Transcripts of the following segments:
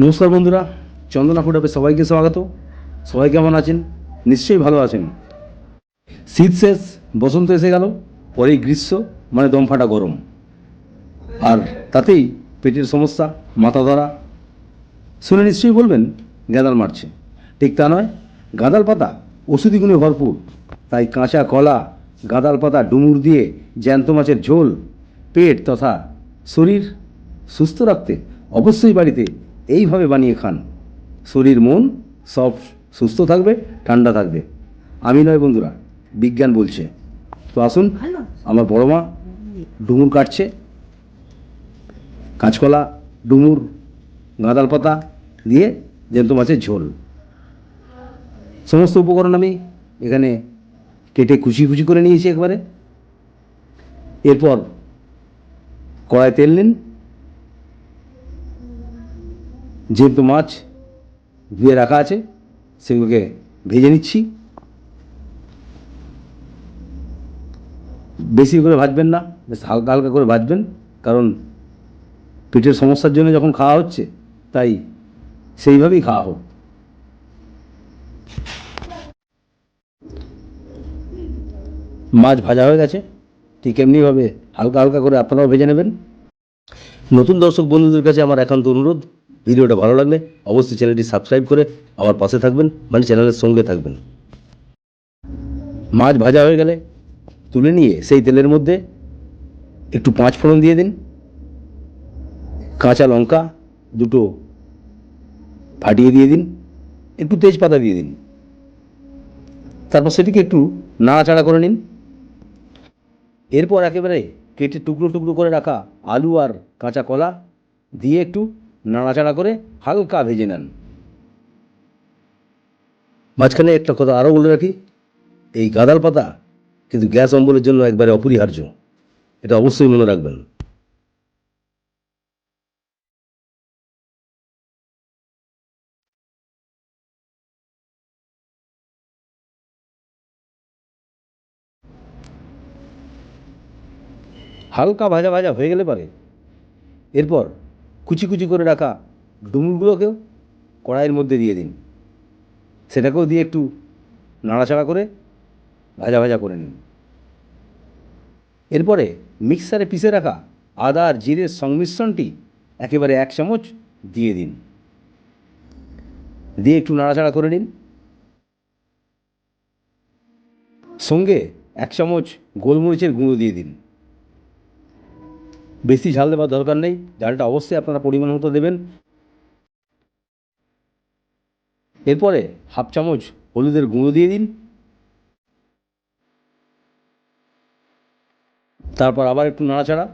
নমস্কার বন্ধুরা, চন্দনা ফুটাবে সবাইকে স্বাগত। সবাই কেমন আছেন? নিশ্চয়ই ভালো আছেন। শীত শেষ, বসন্ত এসে গেল, পরেই গ্রীষ্ম মানে দম ফাটা গরম। আর তাতেই পেটের সমস্যা, মাথা ধরা। শুনে নিশ্চয়ই বলবেন, গাঁদাল মারছে। ঠিক তা নয়, গাঁদাল পাতা, ওষুধি গুণে ভরপুর। তাই কাঁচা কলা, গাঁদাল পাতা ডুমুর দিয়ে জ্যান্ত মাছের ঝোল, পেট তথা শরীর সুস্থ রাখতে অবশ্যই বাড়িতে এইভাবে বানিয়ে খান। শরীর মন সব সুস্থ থাকবে ঠান্ডা থাকবে। আমি নয় বন্ধুরা বিজ্ঞান বলছে। তো আসুন আমার বড় মা ডুমুর কাটছে। কাঁচকলা ডুমুর গাঁদাল পাতা দিয়ে জ্যান্ত মাছের ঝোল। সমস্ত উপকরণ আমি এখানে কেটে কুচি কুচি করে নিয়েছি একবারে। এরপর কড়ায় তেল নিন। যেহেতু মাছ ধুয়ে রাখা আছে, সেগুলোকে ভেজে নিচ্ছি। বেশি করে ভাজবেন না, বেশ হালকা হালকা করে ভাজবেন, কারণ পেটের সমস্যার জন্য যখন খাওয়া হচ্ছে, তাই সেইভাবেই খাওয়া হোক। মাছ ভাজা হয়ে গেছে, ঠিক এমনিভাবে হালকা হালকা করে আপনারাও ভেজে নেবেন। নতুন দর্শক বন্ধুদের কাছে আমার একান্ত অনুরোধ ভিডিওটা ভালো লাগলে অবশ্যই চ্যানেলটি সাবস্ক্রাইব করে আমার পাশে থাকবেন মানে চ্যানেলের সঙ্গে থাকবেন। মাছ ভাজা হয়ে গেলে তুলে নিয়ে সেই তেলের মধ্যে একটু পাঁচ ফোড়ন দিয়ে দিন। কাঁচা লঙ্কা দুটো ফাটিয়ে দিয়ে দিন, একটু তেজপাতা দিয়ে দিন। তারপর সেটিকে একটু নাড়াচাড়া করে নিন। এরপর একেবারে কেটে টুকরো টুকরো করে রাখা আলু আর কাঁচা কলা দিয়ে একটু নাড়াচাড়া করে হালকা ভেজে নেন। মাঝখানে একটা কথা আরও বলে রাখি এই গাদাল পাতা কিন্তু গ্যাস অম্বলের জন্য একবারে অপরিহার্য এটা অবশ্যই মনে রাখবেন। হালকা ভাজা ভাজা হয়ে গেলে পারে। এরপর কুচি কুচি করে রাখা ডুমুরগুলোকেও কড়াইয়ের মধ্যে দিয়ে দিন। সেটাকেও দিয়ে একটু নাড়াচাড়া করে ভাজা ভাজা করে নিন। এরপরে মিক্সারে পিষে রাখা আদা আর জিরের সংমিশ্রণটি একেবারে এক চামচ দিয়ে দিন। দিয়ে একটু নাড়াচাড়া করে নিন। সঙ্গে এক চামচ গোলমরিচের গুঁড়ো দিয়ে দিন। বেশি ঝাল দেওয়ার দরকার নেই। ঝালটা অবশ্যই আপনারা পরিমাণ মতো দেবেন। এরপরে হাফ চামচ হলুদের গুঁড়ো দিয়ে দিন। তারপর আবার একটু নাড়াচাড়া।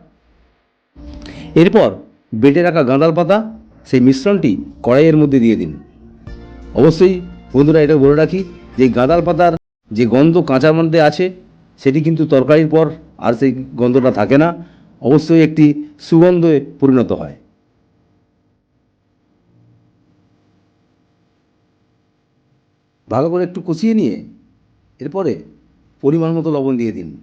এরপর বেটে রাখা গাঁদাল পাতা, সেই মিশ্রণটি কড়াইয়ের মধ্যে দিয়ে দিন। অবশ্যই বন্ধুরা, এটা বলে রাখি, যে গাঁদাল পাতার যে গন্ধ কাঁচার মধ্যে আছে, সেটি কিন্তু তরকারির পর আর সেই গন্ধটা থাকে না। অবশ্যই একটি সুগন্ধে পরিণত হয়। ভালো করে একটু কষিয়ে নিয়ে এরপরে পরিমাণ মতো লবণ দিয়ে দিন।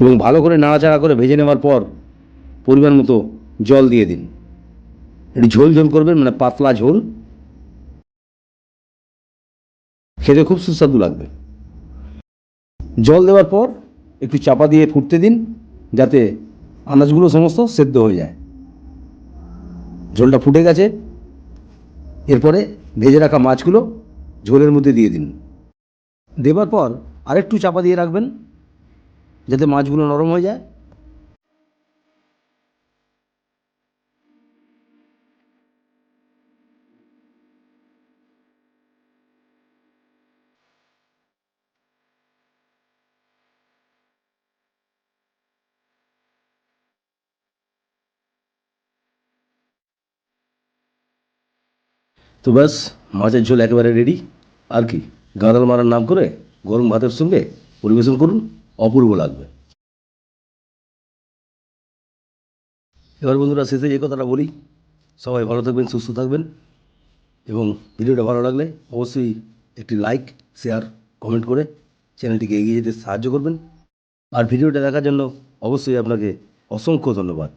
এবং ভালো করে নাড়াচাড়া করে ভেজে নেওয়ার পর পরিমাণ মতো জল দিয়ে দিন। একটু ঝোল ঝোল করবেন মানে পাতলা ঝোল। খেতে খুব সুস্বাদু লাগবে। জল দেওয়ার পর একটু চাপা দিয়ে ফুটতে দিন, যাতে আনাজগুলো সমস্ত সেদ্ধ হয়ে যায়। ঝোলটা ফুটে গেছে। এরপরে ভেজে রাখা মাছগুলো ঝোলের মধ্যে দিয়ে দিন। দেবার পর আরেকটু চাপা দিয়ে রাখবেন, যাতে মাছগুলো নরম হয়ে যায়। তো ব্যাস, মাছের ঝোল একেবারে রেডি আর কি, গাঁদাল মারার নাম করে গরম ভাতের সঙ্গে পরিবেশন করুন, অপূর্ব লাগবে। এবার বন্ধুরা, শেষে যে কথাটা বলি, সবাই ভালো থাকবেন, সুস্থ থাকবেন। এবং ভিডিওটা ভালো লাগলে অবশ্যই একটি লাইক শেয়ার কমেন্ট করে চ্যানেলটিকে এগিয়ে যেতে সাহায্য করবেন। আর ভিডিওটা দেখার জন্য অবশ্যই আপনাকে অসংখ্য ধন্যবাদ।